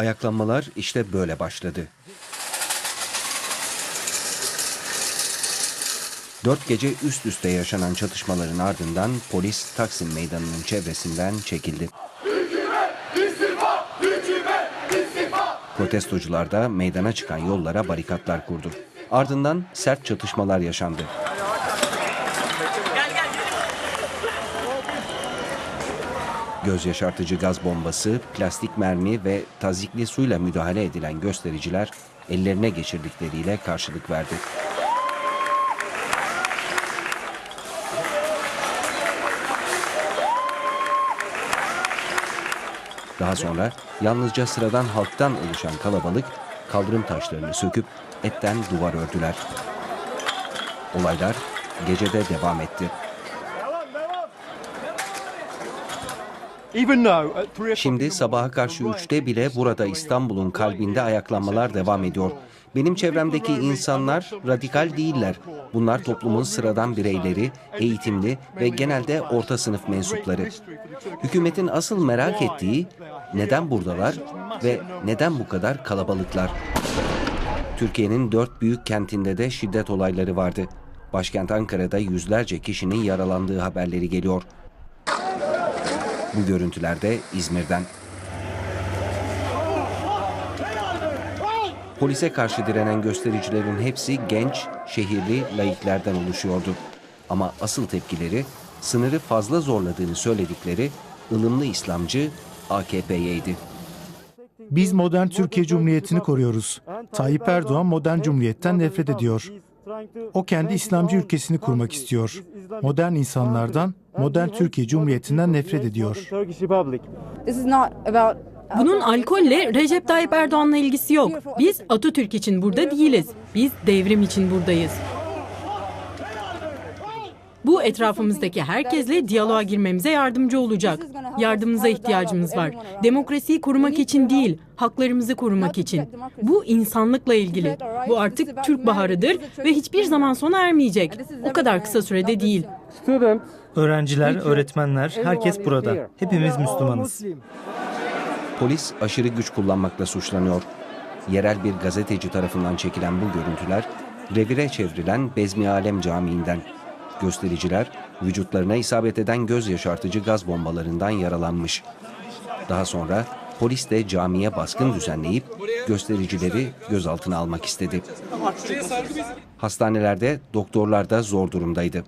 Ayaklanmalar işte böyle başladı. Dört gece üst üste yaşanan çatışmaların ardından polis Taksim Meydanı'nın çevresinden çekildi. Protestocular da meydana çıkan yollara barikatlar kurdu. Ardından sert çatışmalar yaşandı. Göz yaşartıcı gaz bombası, plastik mermi ve tazikli suyla müdahale edilen göstericiler ellerine geçirdikleriyle karşılık verdi. Daha sonra yalnızca sıradan halktan oluşan kalabalık kaldırım taşlarını söküp etten duvar ördüler. Olaylar gecede devam etti. Şimdi sabaha karşı 3'te bile burada İstanbul'un kalbinde ayaklanmalar devam ediyor. Benim çevremdeki insanlar radikal değiller. Bunlar toplumun sıradan bireyleri, eğitimli ve genelde orta sınıf mensupları. Hükümetin asıl merak ettiği neden buradalar ve neden bu kadar kalabalıklar? Türkiye'nin dört büyük kentinde de şiddet olayları vardı. Başkent Ankara'da yüzlerce kişinin yaralandığı haberleri geliyor. Bu görüntüler de İzmir'den. Polise karşı direnen göstericilerin hepsi genç, şehirli laiklerden oluşuyordu. Ama asıl tepkileri sınırı fazla zorladığını söyledikleri ılımlı İslamcı AKP'yeydi. Biz modern Türkiye Cumhuriyeti'ni koruyoruz. Tayyip Erdoğan modern cumhuriyetten nefret ediyor. O kendi İslamcı ülkesini kurmak istiyor. Modern insanlardan, modern Türkiye Cumhuriyeti'nden nefret ediyor. Bunun alkolle Recep Tayyip Erdoğan'la ilgisi yok. Biz Atatürk için burada değiliz. Biz devrim için buradayız. Bu etrafımızdaki herkesle diyaloğa girmemize yardımcı olacak. Yardımınıza ihtiyacımız var. Demokrasiyi korumak için değil, haklarımızı korumak için. Bu insanlıkla ilgili. Bu artık Türk baharıdır ve hiçbir zaman sona ermeyecek. O kadar kısa sürede değil. Öğrenciler, öğretmenler, herkes burada. Hepimiz Müslümanız. Polis aşırı güç kullanmakla suçlanıyor. Yerel bir gazeteci tarafından çekilen bu görüntüler revire çevrilen Bezmi Alem Camii'nden. Göstericiler vücutlarına isabet eden göz yaşartıcı gaz bombalarından yaralanmış. Daha sonra polis de camiye baskın düzenleyip göstericileri gözaltına almak istedi. Hastanelerde doktorlar da zor durumdaydı.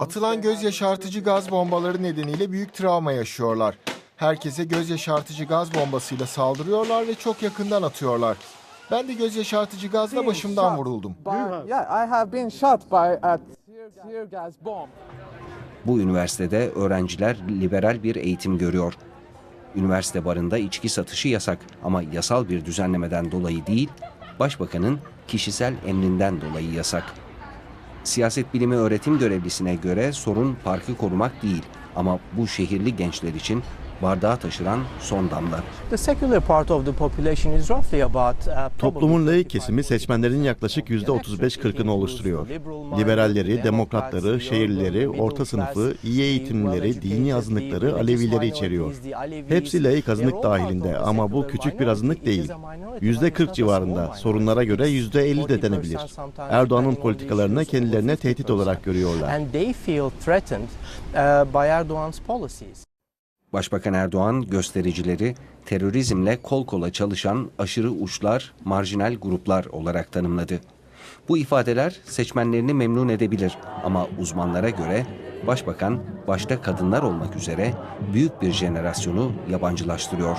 Atılan göz yaşartıcı gaz bombaları nedeniyle büyük travma yaşıyorlar. Herkese göz yaşartıcı gaz bombasıyla saldırıyorlar ve çok yakından atıyorlar. Ben de göz yaşartıcı gazla başımdan vuruldum. By- yeah, I have been shot by a tear, tear gas bomb. Bu üniversitede öğrenciler liberal bir eğitim görüyor. Üniversite barında içki satışı yasak ama yasal bir düzenlemeden dolayı değil, başbakanın kişisel emrinden dolayı yasak. Siyaset bilimi öğretim görevlisine göre sorun parkı korumak değil ama bu şehirli gençler için bardağı taşıran son damla. The secular part of the population is roughly about uh, Toplumun laik kesimi seçmenlerin yaklaşık %35-40'ını oluşturuyor. Liberalleri, demokratları, şehirlileri, orta sınıfı, iyi eğitimlileri, dini azınlıkları, Alevileri içeriyor. Hepsi laik azınlık dahilinde ama bu küçük bir azınlık değil. %40 civarında, sorunlara göre %50 de denebilir. Erdoğan'ın politikalarını kendilerine tehdit olarak görüyorlar. Başbakan Erdoğan göstericileri terörizmle kol kola çalışan aşırı uçlar, marjinal gruplar olarak tanımladı. Bu ifadeler seçmenlerini memnun edebilir ama uzmanlara göre başbakan başta kadınlar olmak üzere büyük bir jenerasyonu yabancılaştırıyor.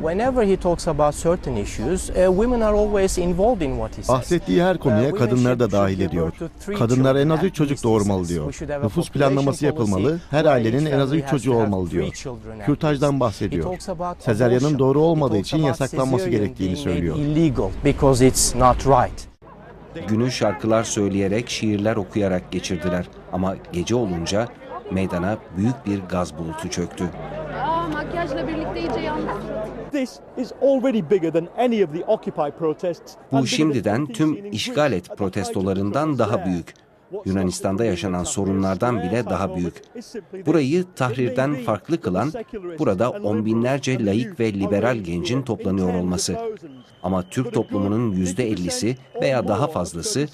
Whenever he talks about certain issues, uh, women are always involved in what he says. Bahsettiği her konuya Uh, kadınları da women dahil ediyor. Kadınlar en az children 3 at çocuk doğurmalı diyor. Nüfus planlaması yapılmalı. Her ailenin en az family 3 has çocuğu olmalı diyor. Kürtajdan bahsediyor. He talks about Sezaryanın abortion. doğru He olmadığı için yasaklanması gerektiğini söylüyor. Illegal because it's not right. Günü şarkılar söyleyerek, şiirler okuyarak geçirdiler. Ama gece olunca meydana büyük bir gaz bulutu çöktü. Aa makyajla birlikte iyice yandı. This is already bigger than any of the Occupy protests. Bu şimdiden tüm işgal et protestolarından daha büyük. Yunanistan'da yaşanan sorunlardan bile daha büyük. Burayı Tahrir'den farklı kılan burada on binlerce laik ve liberal gencin toplanıyor olması. Ama Türk toplumunun yüzde ellisi veya daha fazlası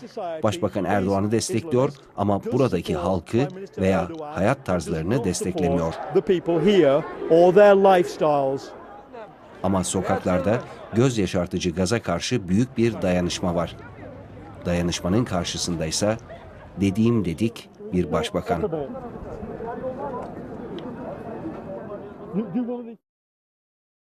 Başbakan Erdoğan'ı destekliyor ama buradaki halkı veya hayat tarzlarını desteklemiyor. Ama sokaklarda göz yaşartıcı gaza karşı büyük bir dayanışma var. Dayanışmanın karşısındaysa dediğim dedik bir başbakan.